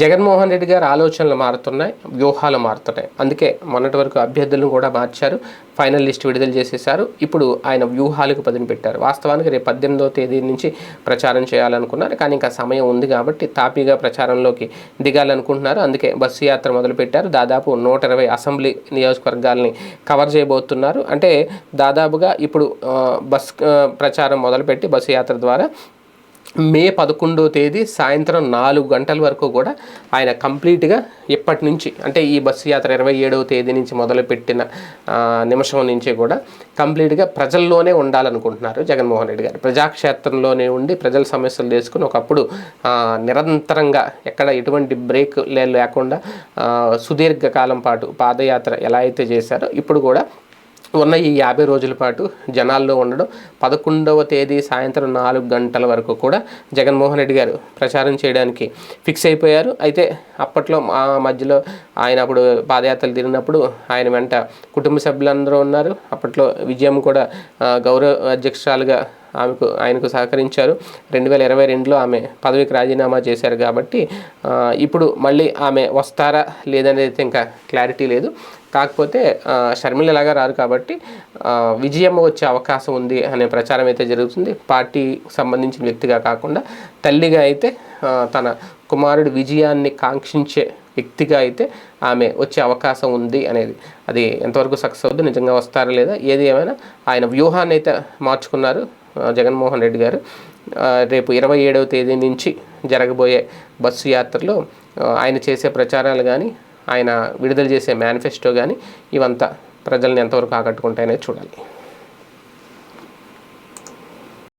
జగన్మోహన్ రెడ్డి గారి ఆలోచనలు మారుతున్నాయి వ్యూహాలు మారుతున్నాయి. అందుకే మొన్నటి వరకు అభ్యర్థులను కూడా మార్చారు ఫైనల్ లిస్ట్ విడుదల చేసేశారు. ఇప్పుడు ఆయన వ్యూహాలకు పదిని పెట్టారు. వాస్తవానికి రేపు పద్దెనిమిదో తేదీ నుంచి ప్రచారం చేయాలనుకున్నారు కానీ ఇంకా సమయం ఉంది కాబట్టి తాపీగా ప్రచారంలోకి దిగాలనుకుంటున్నారు. అందుకే బస్సు యాత్ర మొదలుపెట్టారు. దాదాపు నూట ఇరవై అసెంబ్లీ నియోజకవర్గాల్ని కవర్ చేయబోతున్నారు. అంటే దాదాపుగా ఇప్పుడు బస్ ప్రచారం మొదలుపెట్టి బస్సు యాత్ర ద్వారా మే పదకొండో తేదీ సాయంత్రం నాలుగు గంటల వరకు కూడా ఆయన కంప్లీట్గా ఇప్పటి నుంచి అంటే ఈ బస్సు యాత్ర ఇరవై ఏడవ తేదీ నుంచి మొదలుపెట్టిన నిమిషం నుంచి కూడా కంప్లీట్గా ప్రజల్లోనే ఉండాలనుకుంటున్నారు జగన్మోహన్ రెడ్డి గారు. ప్రజాక్షేత్రంలోనే ఉండి ప్రజల సమస్యలు తెలుసుకుని ఒకప్పుడు నిరంతరంగా ఎక్కడ ఎటువంటి బ్రేక్ లేకుండా సుదీర్ఘకాలం పాటు పాదయాత్ర ఎలా అయితే చేశారో ఇప్పుడు కూడా ఉన్న ఈ యాభై రోజుల పాటు జనాల్లో ఉండడం పదకొండవ తేదీ సాయంత్రం నాలుగు గంటల వరకు కూడా జగన్మోహన్ రెడ్డి గారు ప్రచారం చేయడానికి ఫిక్స్ అయిపోయారు. అయితే అప్పట్లో ఆ మధ్యలో ఆయన అప్పుడు పాదయాత్రలు తిరిగినప్పుడు ఆయన వెంట కుటుంబ సభ్యులందరూ ఉన్నారు. అప్పట్లో విజయం కూడా గౌరవ అధ్యక్షురాలుగా ఆమెకు ఆయనకు సహకరించారు. రెండు వేల ఇరవై రెండులో ఆమె పదవికి రాజీనామా చేశారు కాబట్టి ఇప్పుడు మళ్ళీ ఆమె వస్తారా లేదనేది అయితే ఇంకా క్లారిటీ లేదు. కాకపోతే షర్మిల లాగా రారు కాబట్టి విజయం వచ్చే అవకాశం ఉంది అనే ప్రచారం అయితే జరుగుతుంది. పార్టీ సంబంధించిన వ్యక్తిగా కాకుండా తల్లిగా అయితే తన కుమారుడు విజయాన్ని కాంక్షించే వ్యక్తిగా అయితే ఆమె వచ్చే అవకాశం ఉంది అనేది. అది ఎంతవరకు సక్సెస్ అవుతుంది నిజంగా వస్తారా లేదా ఏది ఏమైనా ఆయన వ్యూహాన్ని అయితే మార్చుకున్నారు జగన్మోహన్ రెడ్డి గారు. రేపు ఇరవై ఏడవ తేదీ నుంచి జరగబోయే బస్సు యాత్రలో ఆయన చేసే ప్రచారాలు కానీ ఆయన విడుదల చేసే మేనిఫెస్టో కానీ ఇవంతా ప్రజల్ని ఎంతవరకు ఆకట్టుకుంటాయనేది చూడాలి.